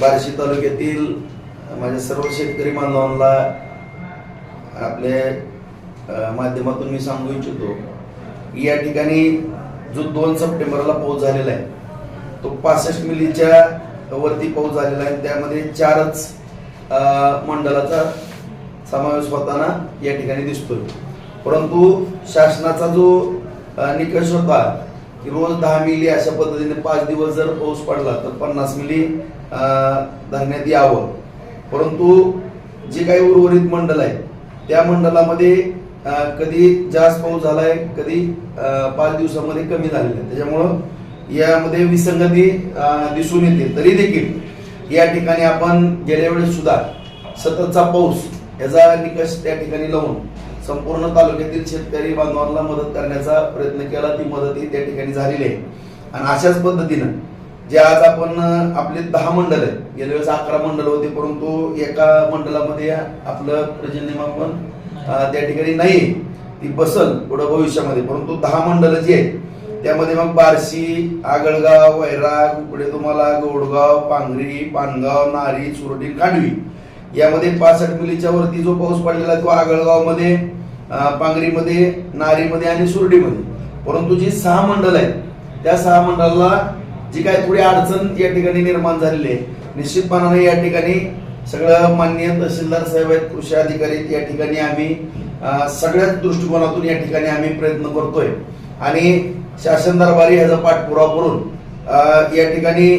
बार्शी तालुक्यातील माझ्या सर्व शेतकरी बांधवांना आपल्या माध्यमातून मी सांगू इच्छितो की या ठिकाणी जो दोन सप्टेंबरला पाऊस झालेला आहे तो पासष्ट मिलीच्या वरती पाऊस झालेला आहे. त्यामध्ये चारच मंडळाचा समावेश होताना या ठिकाणी दिसतोय. परंतु शासनाचा जो निकष होता की रोज दहा मिली अशा पद्धतीने पाच दिवस जर पाऊस पडला तर पन्नास मिली धरण्यात यावं. परंतु जे काही उर्वरित मंडल आहे त्या मंडलामध्ये कधी जास्त पाऊस झालाय कधी पाच दिवसामध्ये कमी झालेला आहे. त्याच्यामुळं यामध्ये विसंगती दिसून येते. तरी देखील या ठिकाणी आपण गेल्या वेळेस सुद्धा सततचा पाऊस याचा निकष त्या ठिकाणी लावून संपूर्ण तालुक्यातील शेतकरी बांधवांना मदत करण्याचा प्रयत्न केला. ती मदतही त्या ठिकाणी झालेली आहे. आणि अशाच पद्धतीनं जे आज आपण आपले दहा मंडल आहे गेल्या वेळेस अकरा मंडल होते परंतु एका मंडळामध्ये आपलं पर्जन्यमापन त्या ठिकाणी नाही ती बसल पुढं भविष्यामध्ये. परंतु दहा मंडल जी आहेत त्यामध्ये मग बार्शी आगळगाव वैराग पुढे तुम्हाला गोडगाव पांगरी पानगाव नारी चुरडी खांडवी यामध्ये पासष्ट मिलीच्या वरती जो पाऊस पडलेला आहे तो आगळगावमध्ये पांगरीमध्ये नारीमध्ये आणि सुरडीमध्ये. परंतु जी सहा मंडल आहेत त्या सहा मंडळाला जी काय थोडी अडचण या ठिकाणी निर्माण झालेली आहे निश्चितपणाने या ठिकाणी सगळं माननीय तहसीलदार साहेब आहेत कृषी अधिकारी या ठिकाणी आम्ही सगळ्याच दृष्टिकोनातून या ठिकाणी आम्ही प्रयत्न करतोय. आणि शासन दरबारी ह्याचा पाठपुरावा करून या ठिकाणी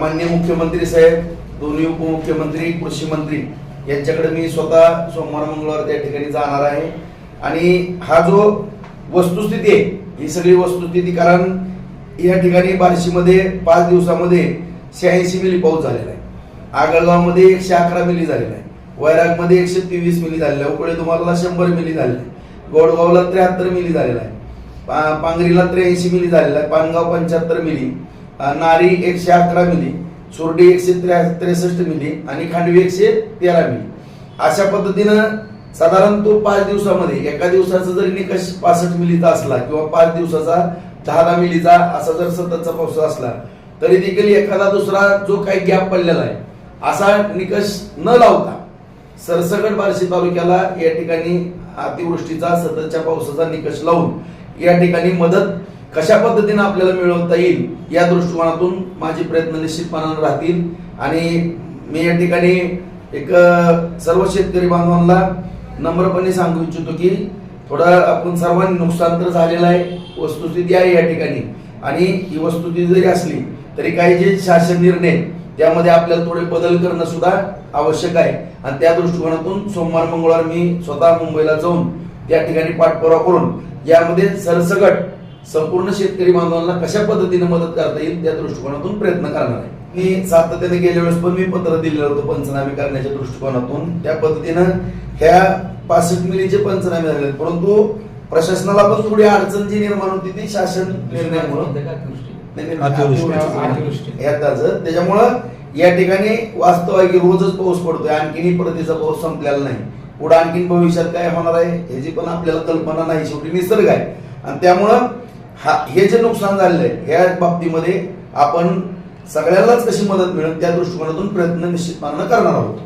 माननीय मुख्यमंत्री साहेब दोन्ही उपमुख्यमंत्री कृषी मंत्री यांच्याकडे मी स्वतः सोमवार मंगळवार त्या ठिकाणी जाणार आहे. आणि हा जो वस्तुस्थिती आहे ही सगळी वस्तुस्थिती कारण या ठिकाणी बार्शीमध्ये पाच दिवसामध्ये शहाऐंशी मिली पाऊस झालेला आहे. आगळगावमध्ये एकशे अकरा मिली झालेला आहे. वैरागमध्ये एकशे तेवीस मिली झालेला आहे. उकडे तुम्हाला शंभर मिली झालेला आहे. गोडगावला त्र्याहत्तर मिली झालेला आहे. पा- पांगरीला त्र्याऐंशी मिली झालेला आहे. पानगाव पंच्याहत्तर मिली. नारी एकशे अकरा मिली. सुरडी एकशे त्र्या त्रेसष्ट मिली आणि खांडवी एकशे तेरा मिली. अशा पद्धतीनं साधारण तो पाच दिवसामध्ये एका दिवसाचा जरी निकष पासष्ट मिलीचा असला किंवा पाच दिवसाचा दहा दहा मिलीचा असा जर सततचा पाऊस असला तरी देखील एखादा दुसरा जो काही गॅप पडलेला आहे असा निकष न लावता सरसकट बार्शी तालुक्याला या ठिकाणी अतिवृष्टीचा सततच्या पावसाचा निकष लावून या ठिकाणी मदत कशा पद्धतीने आपल्याला मिळवता येईल या दृष्टिकोनातून माझे प्रयत्न निश्चितपणानं राहतील. आणि मी या ठिकाणी एक सर्व शेतकरी बांधवांना नम्रपणे सांगू इच्छितो की थोडं आपण सर्वांनी नुकसान तर झालेलं आहे वस्तुस्थिती आहे या ठिकाणी. आणि ही वस्तुस्थिती जरी असली तरी काही जे शासन निर्णय त्यामध्ये आपल्याला थोडे बदल करणं सुद्धा आवश्यक आहे. आणि त्या दृष्टिकोनातून सोमवार मंगळवार मी स्वतः मुंबईला जाऊन त्या ठिकाणी पाठपुरावा करून यामध्ये सरसगट संपूर्ण शेतकरी बांधवांना कशा पद्धतीने मदत करता येईल त्या दृष्टिकोनातून प्रयत्न करणार आहे. मी सातत्याने गेल्या वेळेस पण मी पत्र दिलेलं होतं पंचनामे करण्याच्या दृष्टिकोनातून. त्या पद्धतीनं ह्या पासष्ट मिलीचे पंचनामे झाले. परंतु प्रशासनाला पण थोडी अडचण जी निर्माण होती ती शासन निर्णयामुळं त्याच्यामुळं या ठिकाणी वास्तव आहे की रोजच पाऊस पडतोय. आणखीनही परतीचा पाऊस संपलेला नाही. पुढे आणखीन भविष्यात काय होणार आहे ह्याची पण आपल्याला कल्पना नाही. शेवटी निसर्ग आहे. आणि त्यामुळं हा हे जे नुकसान झालेलं आहे ह्या बाबतीमध्ये आपण सगळ्यांनाच कशी मदत मिळेल त्या दृष्टिकोनातून प्रयत्न निश्चितपणानं करणार आहोत.